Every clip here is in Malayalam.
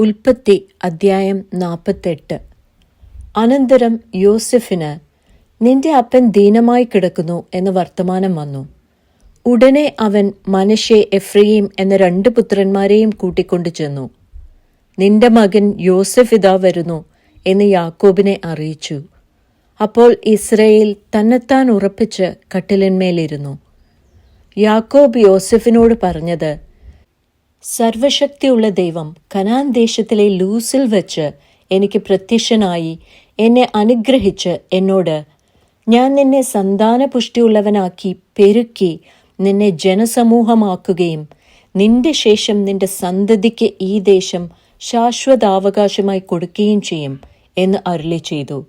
ഉൽപ്പത്തി അദ്ധ്യായം നാൽപ്പത്തെട്ട് അനന്തരം യോസെഫിന് നിന്റെ അപ്പൻ ദീനമായി കിടക്കുന്നു എന്ന് വർത്തമാനം വന്നു. ഉടനെ അവൻ മനശ്ശെ എഫ്രയീം എന്ന രണ്ട് പുത്രന്മാരെയും കൂട്ടിക്കൊണ്ടു ചെന്നു. നിന്റെ മകൻ യോസഫ് ഇതാ വരുന്നു എന്ന് യാക്കോബിനെ അറിയിച്ചു. അപ്പോൾ ഇസ്രയേൽ തന്നെത്താൻ ഉറപ്പിച്ച് കട്ടിലിന്മേലിരുന്നു. യാക്കോബ് യോസഫിനോട് പറഞ്ഞത് സർവശക്തിയുള്ള ദൈവം കനാൻ ദേശത്തിലെ ലൂസിൽ വെച്ച് എനിക്ക് പ്രത്യക്ഷനായി എന്നെ അനുഗ്രഹിച്ച് എന്നോട് ഞാൻ നിന്നെ സന്താന പുഷ്ടിയുള്ളവനാക്കി പെരുക്കി നിന്നെ ജനസമൂഹമാക്കുകയും നിന്റെ ശേഷം നിന്റെ സന്തതിക്ക് ഈ ദേശം ശാശ്വതാവകാശമായി കൊടുക്കുകയും ചെയ്യും എന്ന് അരുളി ചെയ്തു.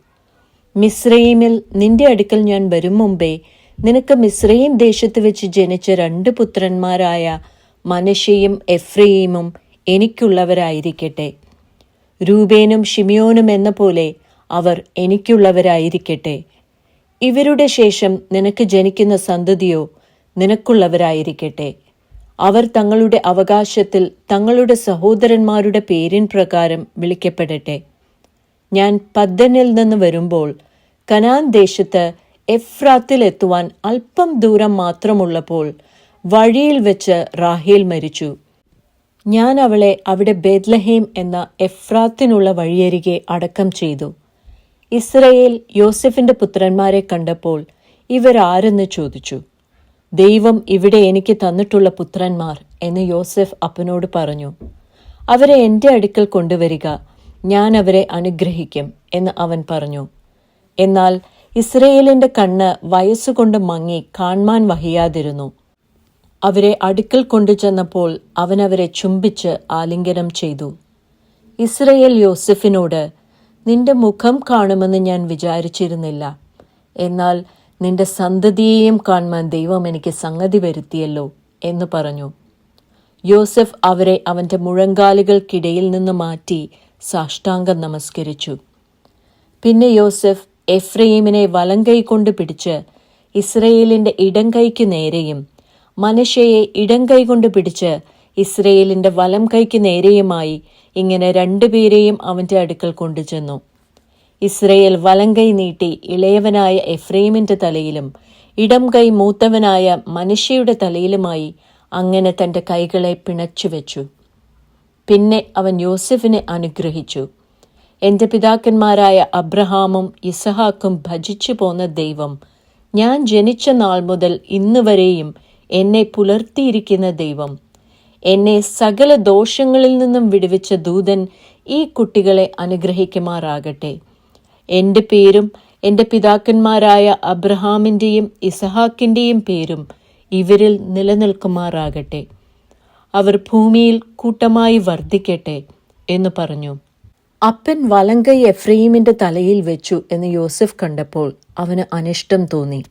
മിസ്രൈമിൽ നിന്റെ അടുക്കൽ ഞാൻ വരും മുമ്പേ നിനക്ക് മിസ്രൈം ദേശത്ത് വെച്ച് ജനിച്ച രണ്ട് പുത്രന്മാരായ മനശയും എഫ്രയീമും എനിക്കുള്ളവരായിരിക്കട്ടെ. രൂപേനും ഷിമിയോനും എന്ന പോലെ അവർ എനിക്കുള്ളവരായിരിക്കട്ടെ. ഇവരുടെ ശേഷം നിനക്ക് ജനിക്കുന്ന സന്തതിയോ നിനക്കുള്ളവരായിരിക്കട്ടെ. അവർ തങ്ങളുടെ അവകാശത്തിൽ തങ്ങളുടെ സഹോദരന്മാരുടെ പേരിൻ പ്രകാരം വിളിക്കപ്പെടട്ടെ. ഞാൻ പദ്ദനിൽ നിന്ന് വരുമ്പോൾ കനാൻ ദേശത്ത് എഫ്രാത്തിൽ എത്തുവാൻ അല്പം ദൂരം മാത്രമുള്ളപ്പോൾ വഴിയിൽ വെച്ച് റാഹേൽ മരിച്ചു. ഞാൻ അവളെ അവിടെ ബേദ്ലഹേം എന്ന എഫ്രാത്തിനുള്ള വഴിയരികെ അടക്കം ചെയ്തു. ഇസ്രയേൽ യോസെഫിന്റെ പുത്രന്മാരെ കണ്ടപ്പോൾ ഇവരാരെന്ന് ചോദിച്ചു. ദൈവം ഇവിടെ എനിക്ക് തന്നിട്ടുള്ള പുത്രന്മാർ എന്ന് യോസെഫ് അപ്പനോട് പറഞ്ഞു. അവരെ എന്റെ അടുക്കൽ കൊണ്ടുവരിക ഞാൻ അവരെ അനുഗ്രഹിക്കും എന്ന് അവൻ പറഞ്ഞു. എന്നാൽ ഇസ്രയേലിന്റെ കണ്ണ് വയസ്സുകൊണ്ട് മങ്ങി കാൺമാൻ വഹിയാതിരുന്നു. അവരെ അടുക്കൽ കൊണ്ടുചെന്നപ്പോൾ അവൻ അവരെ ചുംബിച്ച് ആലിംഗനം ചെയ്തു. ഇസ്രയേൽ യോസഫിനോട് നിന്റെ മുഖം കാണുമെന്ന് ഞാൻ വിചാരിച്ചിരുന്നില്ല. എന്നാൽ നിന്റെ സന്തതിയെയും കാണുവാൻ ദൈവം എനിക്ക് സംഗതി വരുത്തിയല്ലോ എന്ന് പറഞ്ഞു. യോസഫ് അവരെ അവന്റെ മുഴങ്കാലുകൾക്കിടയിൽ നിന്ന് മാറ്റി സാഷ്ടാംഗം നമസ്കരിച്ചു. പിന്നെ യോസെഫ് എഫ്രയീമിനെ വലങ്കൈ കൊണ്ട് പിടിച്ച് ഇസ്രയേലിന്റെ ഇടംകൈക്ക് നേരെയും മനശയെ ഇടം കൈകൊണ്ട് പിടിച്ച് ഇസ്രയേലിന്റെ വലം കൈക്ക് നേരെയുമായി ഇങ്ങനെ രണ്ടുപേരെയും അവന്റെ അടുക്കൽ കൊണ്ടുചെന്നു. ഇസ്രയേൽ വലം കൈ നീട്ടി ഇളയവനായ എഫ്രൈമിന്റെ തലയിലും ഇടം കൈ മൂത്തവനായ മനുഷ്യയുടെ തലയിലുമായി അങ്ങനെ തന്റെ കൈകളെ പിണച്ചു വെച്ചു. പിന്നെ അവൻ യോസഫിനെ അനുഗ്രഹിച്ചു. എന്റെ പിതാക്കന്മാരായ അബ്രഹാമും ഇസഹാക്കും ഭജിച്ചു പോന്ന ദൈവം ഞാൻ ജനിച്ച നാൾ മുതൽ ഇന്ന് വരെയും എന്നെ പുലർത്തിയിരിക്കുന്ന ദൈവം. എന്നെ സകല ദോഷങ്ങളിൽ നിന്നും വിടുവിച്ച ദൂതൻ ഈ കുട്ടികളെ അനുഗ്രഹിക്കുമാറാകട്ടെ. എന്റെ പേരും എന്റെ പിതാക്കന്മാരായ അബ്രഹാമിന്റെയും ഇസഹാക്കിന്റെയും പേരും ഇവരിൽ നിലനിൽക്കുമാറാകട്ടെ. അവർ ഭൂമിയിൽ കൂട്ടമായി വർദ്ധിക്കട്ടെ എന്ന് പറഞ്ഞു. അപ്പൻ വലങ്കൈ എഫ്രീമിന്റെ തലയിൽ വെച്ചു എന്ന് യോസഫ് കണ്ടപ്പോൾ അവന് അനിഷ്ടം തോന്നി.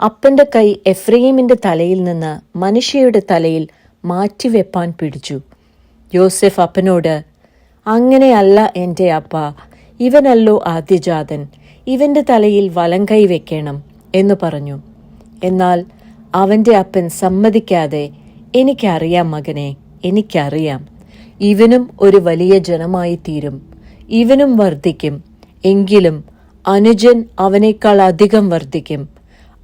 അപ്പന്റെ കൈ എഫ്രൈമിന്റെ തലയിൽ നിന്ന് മനുഷ്യയുടെ തലയിൽ മാറ്റിവെപ്പാൻ പിടിച്ചു. യോസെഫ് അപ്പനോട് അങ്ങനെയല്ല എന്റെ അപ്പ ഇവനല്ലോ ആദ്യജാതൻ ഇവന്റെ തലയിൽ വലം കൈ വെക്കണം എന്ന് പറഞ്ഞു. എന്നാൽ അവന്റെ അപ്പൻ സമ്മതിക്കാതെ എനിക്കറിയാം മകനെ എനിക്കറിയാം ഇവനും ഒരു വലിയ ജനമായി തീരും ഇവനും വർദ്ധിക്കും എങ്കിലും അനുജൻ അവനേക്കാൾ അധികം വർദ്ധിക്കും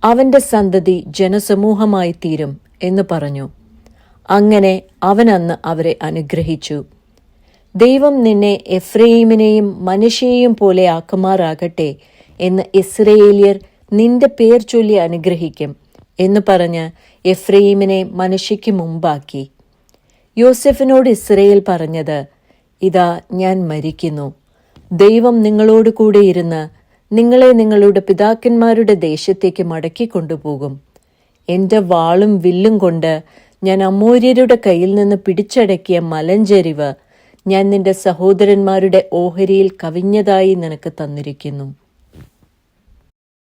അവന്റെ സന്തതി ജനസമൂഹമായി തീരും എന്ന് പറഞ്ഞു. അങ്ങനെ അവൻ അന്ന് അവരെ അനുഗ്രഹിച്ചു. ദൈവം നിന്നെ എഫ്രൈമിനെയും മനുഷ്യയെയും പോലെ ആക്കുമാറാകട്ടെ എന്ന് ഇസ്രയേലിയർ നിന്റെ പേർ ചൊല്ലി അനുഗ്രഹിക്കും എന്ന് പറഞ്ഞ് എഫ്രൈമിനെ മനുഷ്യയ്ക്ക് മുമ്പാക്കി. യോസെഫിനോട് ഇസ്രയേൽ പറഞ്ഞത് ഇതാ ഞാൻ മരിക്കുന്നു. ദൈവം നിങ്ങളോട് കൂടെ ഇരുന്ന് നിങ്ങളെ നിങ്ങളുടെ പിതാക്കന്മാരുടെ ദേശത്തേക്ക് മടക്കി കൊണ്ടുപോകും എന്റെ വാളും വില്ലും കൊണ്ട് ഞാൻ അമൂര്യരുടെ കയ്യിൽ നിന്ന് പിടിച്ചടക്കിയ മലഞ്ചെരിവ് ഞാൻ നിന്റെ സഹോദരന്മാരുടെ ഓഹരിയിൽ കവിഞ്ഞതായി നിനക്ക് തന്നിരിക്കുന്നു.